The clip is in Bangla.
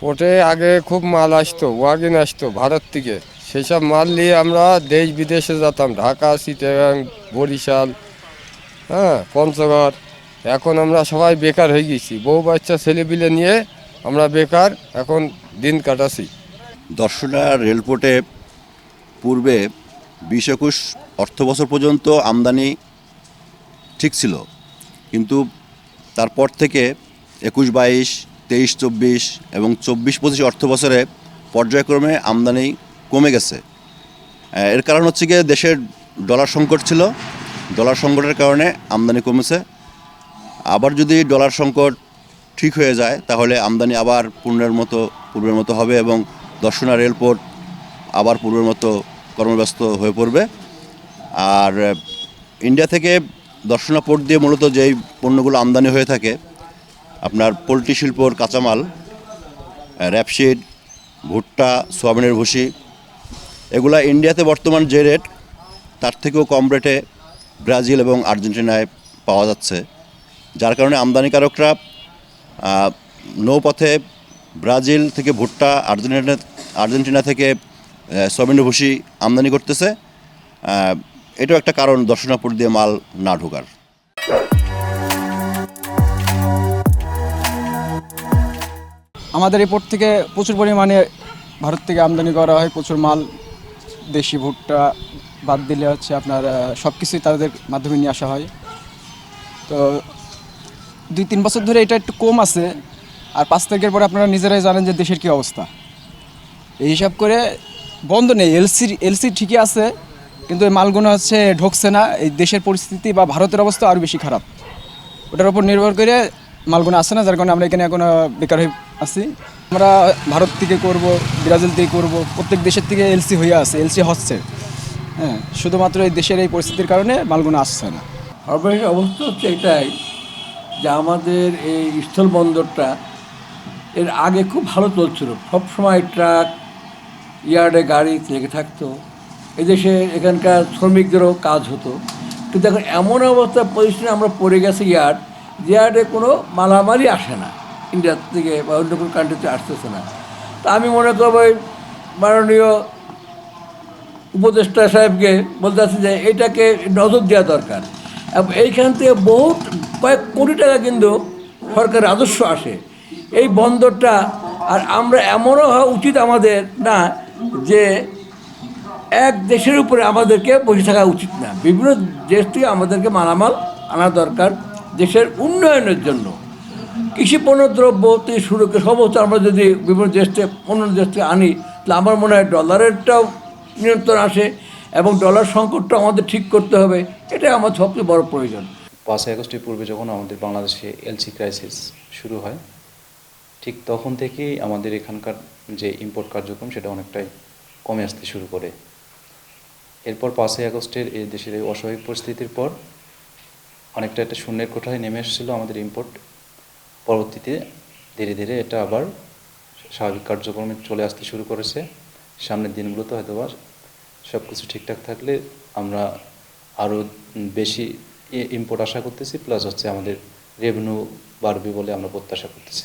পোর্টে আগে খুব মাল আসতো, ওয়াগিন আসতো ভারত থেকে। সেসব মাল নিয়ে আমরা দেশ বিদেশে যেতাম, ঢাকা, চিটাগাং, বরিশাল হ্যাঁ পঞ্চগড়। এখন আমরা সবাই বেকার হয়ে গেছি। বউ বাচ্চা ছেলেপিলে নিয়ে আমরা বেকার এখন দিন কাটাছি দর্শনা রেলপোর্টে পূর্বে বিশ একুশ অর্থ বছর পর্যন্ত আমদানি ঠিক ছিল। কিন্তু তারপর থেকে একুশ বাইশ তেইশ, চব্বিশ এবং চব্বিশ পঁচিশ অর্থ বছরে পর্যায়ক্রমে আমদানি কমে গেছে। এর কারণ হচ্ছে গিয়ে দেশের ডলার সংকট ছিল। ডলার সংকটের কারণে আমদানি কমেছে। আবার যদি ডলার সংকট ঠিক হয়ে যায়, তাহলে আমদানি আবার পূর্ণের মতো, পূর্বের মতো হবে এবং দর্শনা রেলপোর্ট আবার পূর্বের মতো কর্মব্যস্ত হয়ে পড়বে। আর ইন্ডিয়া থেকে দর্শনা পোর্ট দিয়ে মূলত যেই পণ্যগুলো আমদানি হয়ে থাকে আপনার পোলট্রি শিল্পর কাঁচামাল র্যাপসিড, ভুট্টা, সোয়াবিনের ভুসি, এগুলা ইন্ডিয়াতে বর্তমান যে রেট, তার থেকেও কম রেটে ব্রাজিল এবং আর্জেন্টিনায় পাওয়া যাচ্ছে। যার কারণে আমদানিকারকরা নৌপথে ব্রাজিল থেকে ভুট্টা, আর্জেন্টিনা আর্জেন্টিনা থেকে সয়াবিনের ভুসি আমদানি করতেছে। এটাও একটা কারণ দর্শনাপুর দিয়ে মাল না ঢোকার। আমাদের এই পোর্ট থেকে প্রচুর পরিমাণে ভারত থেকে আমদানি করা হয়, প্রচুর মাল, দেশি ভুট্টা বাদ দিলে হচ্ছে আপনার সব কিছুই তাদের মাধ্যমে নিয়ে আসা হয়। তো দুই তিন বছর ধরে এটা একটু কম আছে, আর পাঁচ তারিখের পরে আপনারা নিজেরাই জানেন যে দেশের কী অবস্থা। এই হিসাব করে বন্ধ নেই এলসি এলসি ঠিকই আছে, কিন্তু এই মালগুলো হচ্ছে ঢুকছে না, এই দেশের পরিস্থিতি বা ভারতের অবস্থা আরও বেশি খারাপ। ওটার উপর নির্ভর করে মালগুলো আসে না, যার কারণে আমরা এখানে এখন বেকার হয়ে আছি। আমরা ভারত থেকে করব, ব্রাজিল থেকে করব, প্রত্যেক দেশের থেকে এলসি হয়ে আছে, এলসি হচ্ছে। হ্যাঁ শুধুমাত্র এই দেশের এই পরিস্থিতির কারণে মালগুলো আসছে না। সর্বশেষ অবস্থা হচ্ছে এটাই যে আমাদের এই স্থলবন্দরটা এর আগে খুব ভালো চলছিল। সবসময় ট্রাক, ইয়ার্ডে গাড়ি লেগে থাকতো। এদেশে এখানকার শ্রমিকদেরও কাজ হতো। কিন্তু এখন এমন অবস্থা পজিশনে আমরা পড়ে গেছি ইয়ার্ড ইয়ার্ডে কোনো মালামালই আসে না। ইন্ডিয়ার থেকে বা অন্য কোনো কান্ট্রিতে আসতেছে না। তা আমি মনে করব মাননীয় উপদেষ্টা সাহেবকে বলতে চাচ্ছি যে এটাকে নজর দেওয়া দরকার। এবং এইখান থেকে বহুত কয়েক কোটি টাকা কিন্তু সরকার রাজস্ব আসে। এই বন্দরটা আর আমরা এমনও হওয়া উচিত আমাদের না যে এক দেশের উপরে আমাদেরকে বসে থাকা উচিত না। বিভিন্ন দেশ থেকে আমাদেরকে মালামাল আনা দরকার দেশের উন্নয়নের জন্য। কৃষি পণ্য দ্রব্য থেকে শুরু করে সমস্ত আমরা যদি বিভিন্ন দেশ থেকে, অন্য দেশ থেকে আনি, তাহলে আমার মনে হয় ডলারেরটাও নিয়ন্ত্রণ আসে এবং ডলার সংকটটা আমাদের ঠিক করতে হবে। এটাই আমার সবচেয়ে বড় প্রয়োজন। পাঁচই আগস্টের পূর্বে যখন আমাদের বাংলাদেশে এলসি ক্রাইসিস শুরু হয়, ঠিক তখন থেকেই আমাদের এখানকার যে ইম্পোর্ট কার্যক্রম, সেটা অনেকটাই কমে আসতে শুরু করে। এরপর পাঁচই আগস্টের এই দেশের এই অস্বাভাবিক পরিস্থিতির পর অনেকটা একটা শূন্যের কোঠায় নেমে এসেছিল আমাদের ইম্পোর্ট পরবর্তীতে ধীরে ধীরে এটা আবার স্বাভাবিক কার্যক্রমে চলে আসতে শুরু করেছে। সামনের দিনগুলোতে হয়তো বা সব কিছু ঠিকঠাক থাকলে আমরা আরও বেশি ইম্পোর্ট আশা করতেছি প্লাস হচ্ছে আমাদের রেভিনিউ বাড়বে বলে আমরা প্রত্যাশা করতেছি।